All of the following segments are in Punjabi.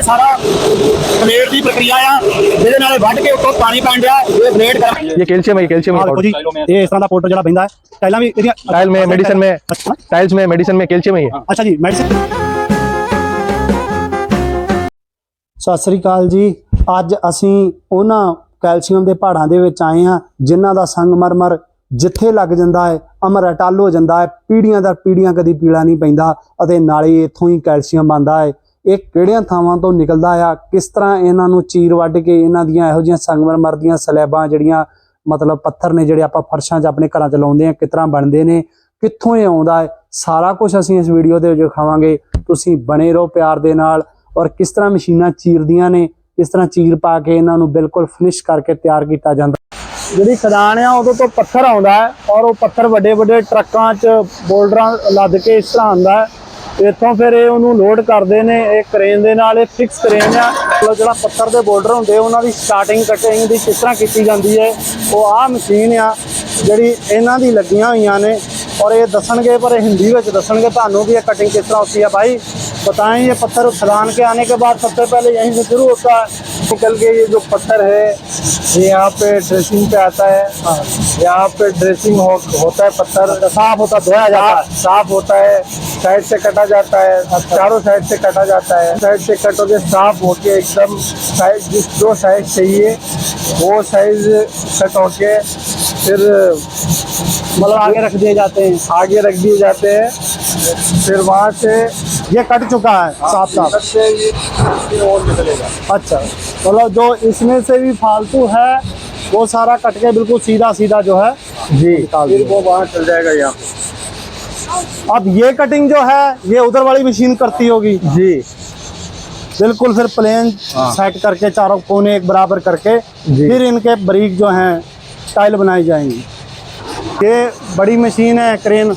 ਇਹ ਸਾਰਾ ਬਲੇਡ ਦੀ ਪ੍ਰਕਿਰਿਆ ਆ ਜਿਹਦੇ ਨਾਲ ਇਹ ਵੱਢ ਕੇ ਉੱਤੋਂ ਪਾਣੀ ਪੈਣ ਡਿਆ ਇਹ ਬਲੇਡ ਕਰ ये कैल्शियम है कैल्शियम ਆਹ ਦੇਖੋ ਜੀ ਇਹ ਇਸ ਤਰ੍ਹਾਂ ਦਾ ਪਾਊਡਰ ਜਿਹੜਾ ਪੈਂਦਾ ਹੈ ਟਾਈਲਾਂ ਵੀ ਇਹਦੀਆਂ टाइल में मेडिसिन में ਅੱਛਾ टाइल्स में मेडिसिन में कैल्शियम है ये ਅੱਛਾ ਜੀ ਮੈਡੀਸਿਨ ਸਤਿ ਸ੍ਰੀ ਅਕਾਲ ਜੀ ਅੱਜ ਅਸੀਂ ਉਹਨਾਂ ਕੈਲਸ਼ੀਅਮ ਦੇ ਪਹਾੜਾਂ ਦੇ ਵਿੱਚ ਆਏ ਹਾਂ ਜਿਨ੍ਹਾਂ ਦਾ ਸੰਗਮਰਮਰ ਜਿੱਥੇ ਲੱਗ ਜਾਂਦਾ ਹੈ ਅਮਰ ਅਟਲ ਹੋ ਜਾਂਦਾ ਹੈ ਪੀੜੀਆਂ ਦਰ ਪੀੜੀਆਂ ਕਦੀ ਪੀਲਾ ਨਹੀਂ ਪੈਂਦਾ ਅਤੇ ਨਾਲੇ ਇੱਥੋਂ ਹੀ ਕੈਲਸ਼ੀਅਮ ਆਉਂਦਾ ਹੈ ਇਹ ਕਿਹੜੀਆਂ ਥਾਵਾਂ ਤੋਂ ਨਿਕਲਦਾ ਆ? ਕਿਸ ਤਰ੍ਹਾਂ ਇਹਨਾਂ ਨੂੰ ਚੀਰ ਵੱਢ ਕੇ ਇਹਨਾਂ ਦੀਆਂ ਇਹੋ ਜਿਹੀਆਂ ਸੰਗਮਰਮਰ ਦੀਆਂ ਸਲੈਬਾਂ ਜਿਹੜੀਆਂ ਮਤਲਬ ਪੱਥਰ ਨੇ ਜਿਹੜੇ ਆਪਾਂ ਫਰਸ਼ਾਂ 'ਚ ਆਪਣੇ ਘਰਾਂ 'ਚ ਲਾਉਂਦੇ ਆ, ਕਿਸ ਤਰ੍ਹਾਂ ਬਣਦੇ ਨੇ? ਕਿੱਥੋਂ ਇਹ ਆਉਂਦਾ ਹੈ? ਸਾਰਾ ਕੁਝ ਅਸੀਂ ਇਸ ਵੀਡੀਓ ਦੇ ਵਿੱਚ ਦਿਖਾਵਾਂਗੇ। ਤੁਸੀਂ ਬਣੇ ਰਹੋ ਪਿਆਰ ਦੇ ਨਾਲ ਔਰ ਕਿਸ ਤਰ੍ਹਾਂ ਮਸ਼ੀਨਾਂ ਚੀਰਦੀਆਂ ਨੇ, ਕਿਸ ਤਰ੍ਹਾਂ ਚੀਰ ਪਾ ਕੇ ਇਹਨਾਂ ਨੂੰ ਬਿਲਕੁਲ ਫਿਨਿਸ਼ ਕਰਕੇ ਤਿਆਰ ਕੀਤਾ ਜਾਂਦਾ ਜਿਹੜੀ ਖਦਾਨ ਆ ਉਦੋਂ ਤੋਂ ਪੱਥਰ ਆਉਂਦਾ ਹੈ ਔਰ ਉਹ ਪੱਥਰ ਵੱਡੇ ਵੱਡੇ ਟਰੱਕਾਂ 'ਚ ਬੋਲਡਰਾਂ ਲੱਦ ਕੇ ਇਸ ਤਰ੍ਹਾਂ ਆਉਂਦਾ ਹੈ। ਇੱਥੋਂ ਫਿਰ ਇਹ ਉਹਨੂੰ ਲੋਡ ਕਰਦੇ ਨੇ ਇਹ ਕ੍ਰੇਨ ਦੇ ਨਾਲ ਇਹ ਫਿਕਸ ਕ੍ਰੇਨ ਆ ਮਤਲਬ ਜਿਹੜਾ ਪੱਥਰ ਦੇ ਬੋਲਡਰ ਹੁੰਦੇ ਉਹਨਾਂ ਦੀ ਸਟਾਰਟਿੰਗ ਕਟਿੰਗ ਦੀ ਕਿਸ ਤਰ੍ਹਾਂ ਕੀਤੀ ਜਾਂਦੀ ਹੈ ਉਹ ਆਹ ਮਸ਼ੀਨ ਆ ਜਿਹੜੀ ਇਹਨਾਂ ਦੀ ਲੱਗੀਆਂ ਹੋਈਆਂ ਨੇ और ये दसणगे पर हिंदी में दसणगे ਤੁਹਾਨੂੰ भी ये कटिंग किस तरह होती है भाई बताएं ये पत्थर खदान के आने के बाद सबसे पहले यहीं से शुरू होता है निकल के ये जो पत्थर है ये यहाँ पे ड्रेसिंग पे आता है यहाँ पे ड्रेसिंग हो, होता है पत्थर साफ होता धोया जाता है साफ होता है साइड से कटा जाता है चारों साइड से कटा जाता है। साइड से कट होके साफ़ होके एकदम साइज़ जिस जो साइज़ चाहिए वो साइज़ कट होके फिर मतलब आगे रख दिए जाते हैं। आगे रख दिए जाते हैं। फिर वहाँ से ये कट चुका है साफ़ साफ़। से ये और निकलेगा। अच्छा मतलब जो इसमें से भी फालतू है वो सारा कट के बिल्कुल सीधा सीधा जो है जी। फिर वो वहाँ चल जाएगा यहाँ अब ये कटिंग जो है ये उधर वाली मशीन करती होगी जी बिल्कुल फिर प्लेन सेट करके चारों कोने एक बराबर करके फिर इनके बरीक जो हैं टाइल बनाई जाएंगी ये बड़ी मशीन है क्रेन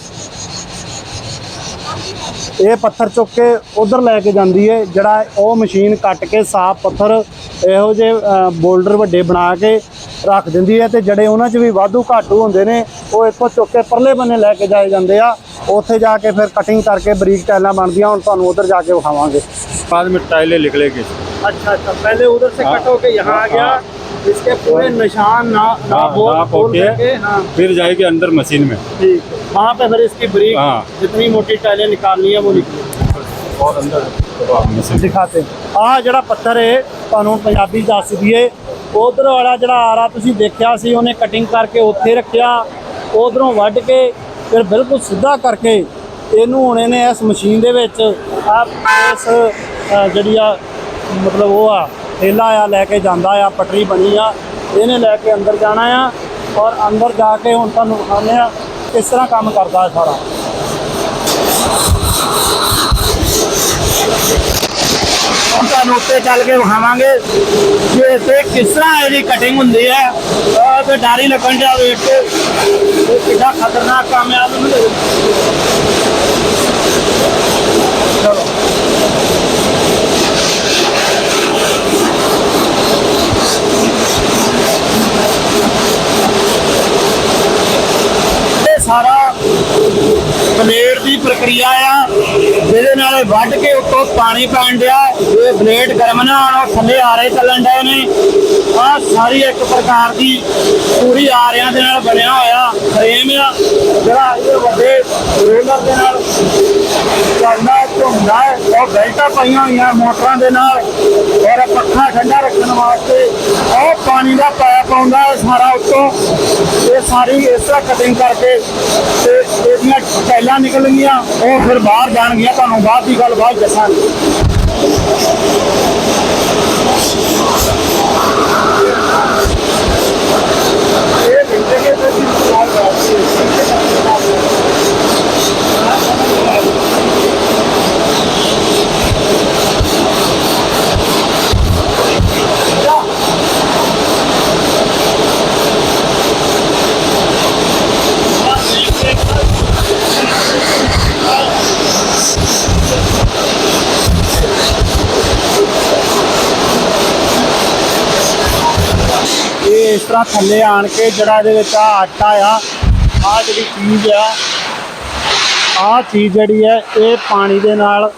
ਇਹ ਪੱਥਰ ਚੁੱਕ ਕੇ ਉਧਰ ਲੈ ਕੇ ਜਾਂਦੀ ਹੈ ਜਿਹੜਾ ਉਹ ਮਸ਼ੀਨ ਕੱਟ ਕੇ ਸਾਫ਼ ਪੱਥਰ ਇਹੋ ਜਿਹੇ ਬੋਲਡਰ ਵੱਡੇ ਬਣਾ ਕੇ ਰੱਖ ਦਿੰਦੀ ਹੈ ਤੇ ਜਿਹੜੇ ਉਹਨਾਂ 'ਚ ਵੀ ਵਾਧੂ ਘਾਟੂ ਹੁੰਦੇ ਨੇ ਉਹ ਇੱਥੋਂ ਚੁੱਕ ਕੇ ਪਰਲੇ ਬੰਨੇ ਲੈ ਕੇ ਜਾਏ ਜਾਂਦੇ ਆ ਉੱਥੇ ਜਾ ਕੇ ਫਿਰ ਕਟਿੰਗ ਕਰਕੇ ਬਰੀਕ ਟਾਈਲਾਂ ਬਣਦੀਆਂ ਹੁਣ ਤੁਹਾਨੂੰ ਉਧਰ ਜਾ ਕੇ ਵਿਖਾਵਾਂਗੇ बाद में टाइलें निकलेगी अच्छा अच्छा पहले उधर से हाँ, कट होके यहाँ आ गया हाँ। इसके पूरे निशान ना ना हाँ, बोल नाप बोल होके करके हाँ फिर जाएगी अंदर मशीन में ठीक है। वहाँ पे फिर इसकी ब्रेक हाँ। जितनी मोटी टाइलें निकालनी है वो निकली और अंदर मशीन ਦਿਖਾਤੇ ਆ ਜਿਹੜਾ ਪੱਥਰ ਹੈ ਤੁਹਾਨੂੰ ਪੰਜਾਬੀ 'ਚ ਦੱਸ ਦਈਏ ਉਧਰ ਵਾਲਾ ਜਿਹੜਾ ਆਰਾ ਤੁਸੀਂ ਦੇਖਿਆ ਸੀ ਉਹਨੇ ਕਟਿੰਗ ਕਰਕੇ ਉੱਥੇ ਰੱਖਿਆ ਉਧਰੋਂ ਵੱਢ ਕੇ ਫਿਰ ਬਿਲਕੁਲ ਸਿੱਧਾ ਕਰਕੇ ਇਹਨੂੰ ਹੁਣ ਇਹਨੇ ਇਸ ਮਸ਼ੀਨ ਦੇ ਵਿੱਚ ਆ ਇਸ ਜਿਹੜੀ ਆ, ਮਤਲਬ ਉਹ ਆ ਠੇਲਾ ਆ ਲੈ ਕੇ ਜਾਂਦਾ ਆ, ਪਟਰੀ ਬਣੀ ਆ, ਇਹਨੇ ਲੈ ਕੇ ਅੰਦਰ ਜਾਣਾ ਆ ਔਰ ਅੰਦਰ ਜਾ ਕੇ ਹੁਣ ਤੁਹਾਨੂੰ ਦਿਖਾਉਂਦੇ ਆ ਕਿਸ ਤਰ੍ਹਾਂ ਕੰਮ ਕਰਦਾ ਹੈ ਸਾਰਾ। ਹੁਣ ਚੱਲ ਕੇ ਵਿਖਾਵਾਂਗੇ ਕਿ ਇੱਥੇ ਕਿਸ ਤਰ੍ਹਾਂ ਇਹਦੀ ਕਟਿੰਗ ਹੁੰਦੀ ਹੈ। ਆਹ ਤੇ ਡਰ ਲੱਗਣ ਜਾ ਵੇਖ ਕੇ। ਇਹ ਕਿੰਨਾ ਖਤਰਨਾਕ ਕੰਮ ਹੈ। ਮੈਨੂੰ ਚਲੋ ਇਹ ਸਾਰਾ ਬਲੇਡ ਦੀ ਪ੍ਰਕਿਰਿਆ ਆ ਕੱਢ ਕੇ ਉੱਤੋਂ ਪਾਣੀ ਪੈਣ ਡਿਆ, ਇਹ ਬਲੇਡ ਗਰਮ ਨਾ ਹੋਣ ਥੱਲੇ ਆਰੇ ਚੱਲਣ ਡਏ ਨੇ। ਆ ਸਾਰੀ ਇੱਕ ਪ੍ਰਕਾਰ ਦੀ ਪੂਰੀ ਆਰਿਆਂ ਦੇ ਨਾਲ ਬਣਿਆ ਹੋਇਆ ਫਰੇਮ ਆ। ਜਿਹੜਾ ਇਹ ਵੱਡੇ ਰੋਲਰ ਦੇ ਨਾਲ ਚੱਲਦਾ ਘੁੰਮਦਾ ਉਹ ਬੈਲਟਾਂ ਪਾਈਆਂ ਹੋਈਆਂ ਮੋਟਰਾਂ ਦੇ ਨਾਲ। ਔਰ ਪੱਖਾ ਠੰਡਾ ਰੱਖਣ ਵਾਸਤੇ ਉਹ ਪਾਣੀ ਦਾ ਪਾਇਪ ਆਉਂਦਾ ਹੈ ਸਾਰਾ ਉੱਤੋਂ। ਇਹ ਸਾਰੀ ਇਸ ਤਰ੍ਹਾਂ ਕਟਿੰਗ ਕਰਕੇ ਤੇ ਇਹਦੀਆਂ ਟੈਲਾਂ ਨਿਕਲਣਗੀਆਂ, ਉਹ ਫਿਰ ਬਾਹਰ ਜਾਣਗੀਆਂ। ਤੁਹਾਨੂੰ ਬਾਅਦ ਦੀ ਗੱਲ ਬਾਅਦ ਦੱਸਾਂਗੇ। ਇਸ ਤਰ੍ਹਾਂ ਥੱਲੇ ਆਣ ਕੇ ਜਿਹੜਾ ਇਹਦੇ ਵਿੱਚ ਆ ਆਟਾ ਆ ਆ ਜਿਹੜੀ ਚੀਜ਼ ਆ ਆ ਚੀਜ਼ ਜਿਹੜੀ ਹੈ ਇਹ ਪਾਣੀ ਦੇ ਨਾਲ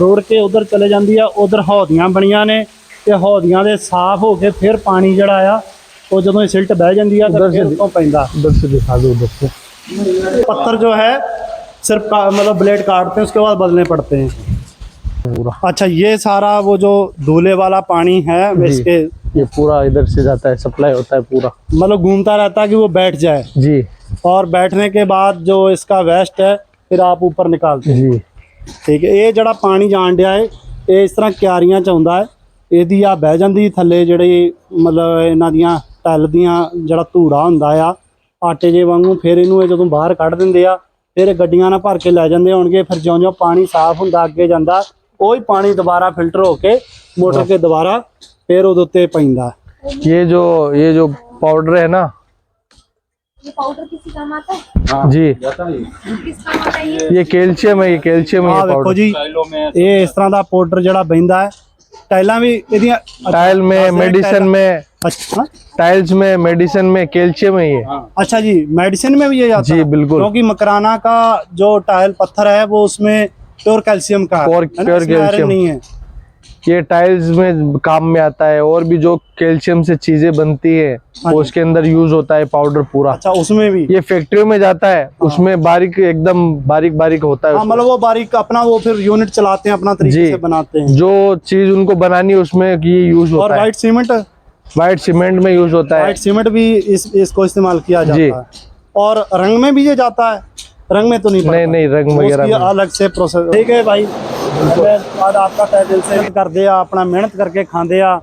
ਰੋੜ ਕੇ ਉਧਰ ਚਲੇ ਜਾਂਦੀ ਆ ਉਧਰ ਹੌਦੀਆਂ ਬਣੀਆਂ ਨੇ ਤੇ ਹੌਦੀਆਂ ਦੇ ਸਾਫ਼ ਹੋ ਕੇ ਫਿਰ ਪਾਣੀ ਜਿਹੜਾ ਆ ਉਹ ਜਦੋਂ ਇਹ ਸਿਲਟ ਬਹਿ ਜਾਂਦੀ ਆ ਤਾਂ ਉਧਰ ਫਿਰ ਸੇ- ਉੱਤੋਂ ਪੈਂਦਾ उधर से दिखा दो उधर से पत्थर जो है सिर्फ का, मतलब ब्लेड काटते हैं उसके बाद बदलने पड़ते हैं पूरा अच्छा ये सारा वो जो दूल्हे वाला पानी है जी। इसके ये पूरा इधर से जाता है सप्लाई होता है पूरा मतलब घूमता रहता है कि वो बैठ जाए जी और बैठने के बाद जो इसका वेस्ट है फिर आप ऊपर निकालते हैं जी ਠੀਕ ਹੈ ਇਹ ਜਿਹੜਾ ਪਾਣੀ ਜਾਣ ਡਿਆ ਹੈ ਇਹ ਇਸ ਤਰ੍ਹਾਂ ਕਿਆਰੀਆਂ ਚ ਆਉਂਦਾ ਹੈ ਇਹਦੀ ਆ ਬਹਿ ਜਾਂਦੀ ਥੱਲੇ ਜਿਹੜੀ ਮਤਲਬ ਇਹਨਾਂ ਦੀਆਂ ਟੱਲ ਦੀਆਂ ਜਿਹੜਾ ਧੂੜਾ ਹੁੰਦਾ ਆ ਆਟੇ ਜੇ ਵਾਂਗੂ ਫਿਰ ਇਹਨੂੰ ਇਹ ਜਦੋਂ ਬਾਹਰ ਕੱਢ ਦਿੰਦੇ ਆ ਫਿਰ ਇਹ ਗੱਡੀਆਂ ਨਾਲ ਭਰ ਕੇ ਲੈ ਜਾਂਦੇ ਹੋਣਗੇ ਫਿਰ ਜਿਉਂ-ਜਿਉਂ ਪਾਣੀ ਸਾਫ਼ ਹੁੰਦਾ ਅੱਗੇ ਜਾਂਦਾ ਉਹ ਹੀ ਪਾਣੀ ਦੁਬਾਰਾ ਫਿਲਟਰ ਹੋ ਕੇ ਮੋਟਰ ਕੇ ਦੁਬਾਰਾ ਫਿਰ ਉਹਦੇ ਉੱਤੇ ਪੈਂਦਾ ये जो ये जो पाउडर है ना ये पाउडर किसी काम आता है जी किस काम आता है ये ये कैल्शियम है ये कैल्शियम है ਆਹ ये ਵੇਖੋ पाउडर ਜੀ टाइलों में ਇਹ ਇਸ ਤਰ੍ਹਾਂ ਦਾ ਪਾਊਡਰ ਜਿਹੜਾ ਬੈਂਦਾ ਹੈ ਟਾਈਲਾਂ ਵੀ ਇਹਦੀਆਂ टाइल में मेडिसिन में अच्छा टाइल्स में मेडिसिन में कैल्शियम है ये अच्छा जी मेडिसिन में भी ये जाता जी, है बिल्कुल। क्योंकि मकराना का जो टाइल पत्थर है वो उसमें प्योर कैल्शियम का प्योर iron calcium। नहीं है। ये टाइल्स में काम में आता है और भी जो कैल्शियम से चीज़ें बनती है हाँ वो उसके अंदर यूज़ होता है पाउडर पूरा। अच्छा उसमें भी? ये फैक्ट्रियों में जाता है हाँ। उसमें बारीक एकदम बारीक बारीक होता है हाँ मतलब वो बारीक अपना वो फिर यूनिट चलाते हैं अपना तरीके। से बनाते हैं। जो चीज़ उनको बनानी है उसमें ये यूज़ और होता है। व्हाइट सीमेंट व्हाइट सीमेंट में यूज़ होता है। व्हाइट सीमेंट भी इस इसको इस्तेमाल किया। जाता है। और रंग में भी ये जाता है? रंग में तो नहीं नहीं नहीं रंग वगैरह अलग से प्रोसेस ਠੀਕ ਹੈ ਭਾਈ ਅੱਜ ਆਪਕਾ ਤਹਿ ਦਿਲ ਸੇ ਕਰਦੇ ਆ ਆਪਣਾ ਮਿਹਨਤ ਕਰਕੇ ਖਾਂਦੇ ਆ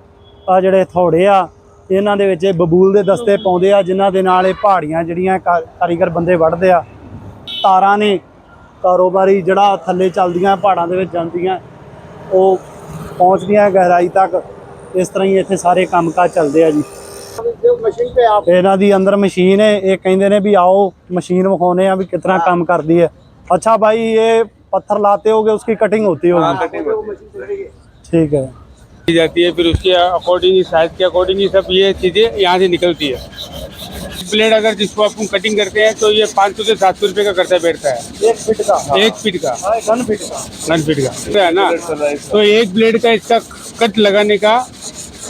ਆ ਜਿਹੜੇ ਥੋੜੇ ਆ ਇਹਨਾਂ ਦੇ ਵਿੱਚ ਇਹ ਬਬੂਲ ਦੇ ਦਸਤੇ ਪਾਉਂਦੇ ਆ ਜਿਨ੍ਹਾਂ ਦੇ ਨਾਲ ਇਹ ਪਹਾੜੀਆਂ ਜਿਹੜੀਆਂ ਕਾਰੀਗਰ ਬੰਦੇ ਵੱਢਦੇ ਆ ਤਾਰਾਂ ਨੇ ਕਾਰੋਬਾਰੀ ਜਿਹੜਾ ਥੱਲੇ ਚੱਲਦੀਆਂ ਪਹਾੜਾਂ ਦੇ ਵਿੱਚ ਜਾਂਦੀਆਂ ਉਹ ਪਹੁੰਚਦੀਆਂ ਗਹਿਰਾਈ ਤੱਕ ਇਸ ਤਰ੍ਹਾਂ ਹੀ ਇੱਥੇ ਸਾਰੇ ਕੰਮਕਾਜ ਚੱਲਦੇ ਆ ਜੀ ਇਹਨਾਂ ਦੀ ਅੰਦਰ ਮਸ਼ੀਨ ਹੈ ਇਹ ਕਹਿੰਦੇ ਨੇ ਵੀ ਆਓ ਮਸ਼ੀਨ ਵਿਖਾਉਨੇ ਆ ਵੀ ਕਿਤਨਾ ਕੰਮ ਕਰਦੀ ਹੈ अच्छा भाई ये पत्थर लाते होगे उसकी कटिंग होती होगी ठीक है की जाती है फिर उसके अकॉर्डिंग साइज के अकॉर्डिंग ही सब ये चीजें यहाँ से निकलती है ब्लेड अगर जिसको अपन कटिंग करते हैं तो ये पाँच सौ से सात सौ रुपये का खर्चा बैठता है एक फीट का एक फीट का वन फीट का वन फीट का है ना तो एक ब्लेड का इसका कट लगाने का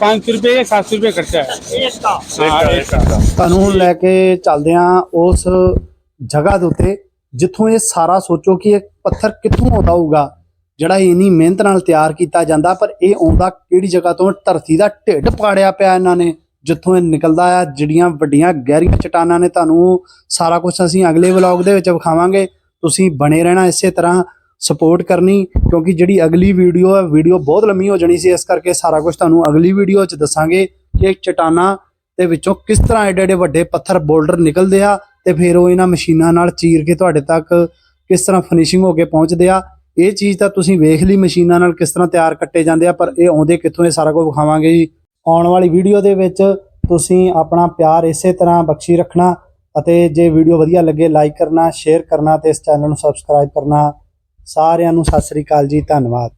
500 ਰੁਪਏ ਜਾਂ 700 ਰੁਪਏ ਖਰਚਾ ਹੈ। ਇੱਕ ਦਾ ਤੁਹਾਨੂੰ ਲੈ ਕੇ ਚੱਲਦੇ ਆ ਉਸ ਜਗ੍ਹਾ ਦੇ ਉੱਤੇ ਜਿੱਥੋਂ ਇਹ ਸਾਰਾ ਸੋਚੋ ਕਿ ਇਹ ਪੱਥਰ ਕਿੱਥੋਂ ਆਉਂਦਾ ਹੋਊਗਾ ਜਿਹੜਾ ਇਨੀ ਮਿਹਨਤ ਨਾਲ ਤਿਆਰ ਕੀਤਾ ਜਾਂਦਾ ਪਰ ਇਹ ਆਉਂਦਾ ਕਿਹੜੀ ਜਗ੍ਹਾ ਤੋਂ? ਧਰਤੀ ਦਾ ਢਿੱਡ ਪਾੜਿਆ ਪਿਆ ਇਹਨਾਂ ਨੇ ਜਿੱਥੋਂ ਇਹ ਨਿਕਲਦਾ ਆ ਜਿਹੜੀਆਂ ਵੱਡੀਆਂ ਗਹਿਰੀਆਂ ਚਟਾਨਾਂ ਨੇ ਤੁਹਾਨੂੰ ਸਾਰਾ ਕੁਝ ਅਸੀਂ ਅਗਲੇ ਵਲੌਗ ਦੇ ਵਿੱਚ ਵਿਖਾਵਾਂਗੇ। ਤੁਸੀਂ ਬਣੇ ਰਹਿਣਾ ਇਸੇ ਤਰ੍ਹਾਂ। ਸਪੋਰਟ ਕਰਨੀ, ਕਿਉਂਕਿ ਜਿਹੜੀ ਅਗਲੀ ਵੀਡੀਓ ਹੈ ਵੀਡੀਓ ਬਹੁਤ ਲੰਮੀ ਹੋ ਜਾਣੀ ਸੀ, ਇਸ ਕਰਕੇ ਸਾਰਾ ਕੁਝ ਤੁਹਾਨੂੰ ਅਗਲੀ ਵੀਡੀਓ 'ਚ ਦੱਸਾਂਗੇ ਕਿ ਇਹ ਦੇ ਵਿੱਚੋਂ ਕਿਸ ਤਰ੍ਹਾਂ ਐਡੇ ਐਡੇ ਵੱਡੇ ਪੱਥਰ, ਬੋਲਡਰ ਨਿਕਲਦੇ ਆ ਤੇ ਫਿਰ ਉਹ ਇਹਨਾਂ ਮਸ਼ੀਨਾਂ ਨਾਲ ਚੀਰ ਕੇ ਤੁਹਾਡੇ ਤੱਕ ਕਿਸ ਤਰ੍ਹਾਂ ਫਿਨਿਸ਼ਿੰਗ ਹੋ ਕੇ ਪਹੁੰਚਦੇ ਆ। ਇਹ ਚੀਜ਼ ਤਾਂ ਤੁਸੀਂ ਵੇਖ ਲਈ ਮਸ਼ੀਨਾਂ ਨਾਲ ਕਿਸ ਤਰ੍ਹਾਂ ਤਿਆਰ ਕੱਟੇ ਜਾਂਦੇ ਆ, ਪਰ ਇਹ ਆਉਂਦੇ ਕਿੱਥੋਂ ਇਹ ਸਾਰਾ ਕੁਝ ਵਿਖਾਵਾਂਗੇ ਜੀ। ਆਉਣ ਵਾਲੀ ਵੀਡੀਓ ਦੇ ਵਿੱਚ ਤੁਸੀਂ ਆਪਣਾ ਪਿਆਰ ਇਸੇ ਤਰ੍ਹਾਂ ਬਖਸ਼ੀ ਰੱਖਣਾ ਅਤੇ ਜੇ ਵੀਡੀਓ ਵਧੀਆ ਲੱਗੇ ਲਾਈਕ ਕਰਨਾ ਸ਼ੇਅਰ ਕਰਨਾ ਤੇ ਇਸ ਚੈਨਲ ਨੂੰ ਸਬਸਕ੍ਰਾਈਬ ਕਰਨਾ। ਸਾਰਿਆਂ ਨੂੰ ਸਤਿ ਸ੍ਰੀ ਅਕਾਲ ਜੀ ਧੰਨਵਾਦ।